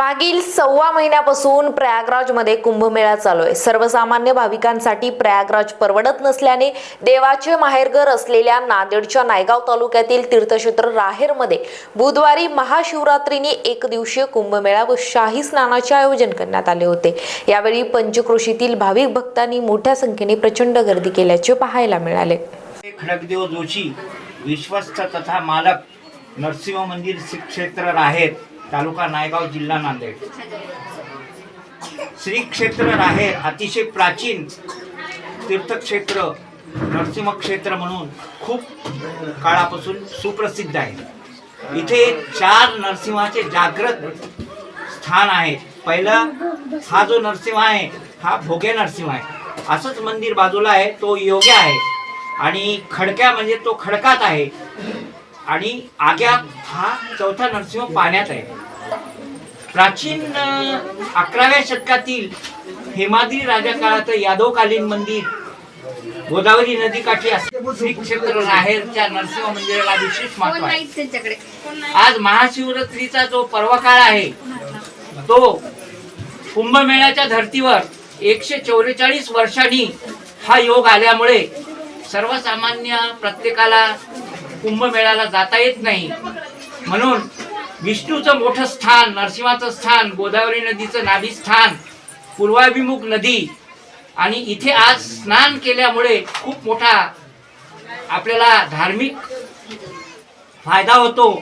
मागील सव्वा महिन्यापासून प्रयागराजमध्ये कुंभमेळा चालू आहे. सर्वसामान्य भाविकांसाठी प्रयागराज परवडत नसल्याने देवाचे माहेरघर असलेल्या नांदेडच्या नायगाव तालुक्यातील तीर्थक्षेत्र राहेरमध्ये बुधवारी महाशिवरात्रीने एक दिवसीय कुंभमेळा व शाही स्नानाचे आयोजन करण्यात आले होते. यावेळी पंचक्रोशीतील भाविक भक्तांनी मोठ्या संख्येने प्रचंड गर्दी केल्याचे पाहायला मिळाले. खडकदेव जोशी विश्वस्त तथा मालक नरसिंह मंदिर श्री क्षेत्र राहेर तालुका नायगाव जिल्हा नांदेड. श्री क्षेत्र राहेर अतिशय प्राचीन तीर्थक्षेत्र नरसिंह क्षेत्र म्हणून खूप काळापासून सुप्रसिद्ध आहे. इथे चार नरसिंहाचे जागृत स्थान आहे पहिलं हा जो नरसिंह आहे हा भोगे नरसिंह आहे. असंच मंदिर बाजूला आहे तो योग्य आहे. आणि खडक्या म्हणजे तो खडकात आहे. आणि आग्यात हा चौथा नरसिंह पाण्यात आहे. प्राचीन अकराव्या शतकातील हेमाद्री राजा काळात यादवकालीन मंदिर गोदावरी नदीकाठी श्री क्षेत्र राहेरच्या नरसिंह मंदिराला विशेष महत्त्व आहे. आज महाशिवरात्रीचा जो पर्व काळ आहे तो कुंभमेळ्याच्या धर्तीवर एकशे चौवेचाळीस वर्षांनी हा योग आल्यामुळे सर्वसामान्य प्रत्येकाला कुंभमेळ्याला जाता येत नाही. म्हणून विष्णूचं मोठं स्थान नरसिंहाचं स्थान गोदावरी नदीचं नाभी स्थान पूर्वाभिमुख नदी आणि इथे आज स्नान केल्यामुळे खूप मोठा आपल्याला धार्मिक फायदा होतो.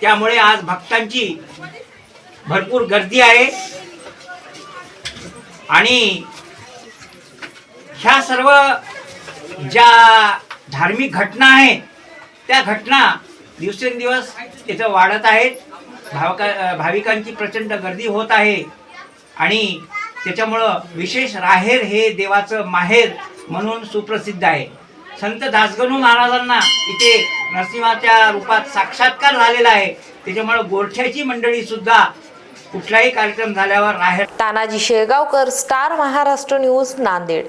त्यामुळे आज भक्तांची भरपूर गर्दी आहे. आणि ह्या सर्व ज्या धार्मिक घटना आहेत त्या घटना दिवसेंदिवस इथं वाढत आहेत. भावका भाविकांची प्रचंड गर्दी होत आहे. आणि त्याच्यामुळं विशेष राहेर हे देवाचं माहेर म्हणून सुप्रसिद्ध आहे. संत दासगणू महाराजांना इथे नरसिंहाच्या रूपात साक्षात्कार झालेला आहे. त्याच्यामुळं गोरठ्याची मंडळी सुद्धा कुठलाही कार्यक्रम झाल्यावर राहेर तानाजी शेगावकर स्टार महाराष्ट्र न्यूज नांदेड.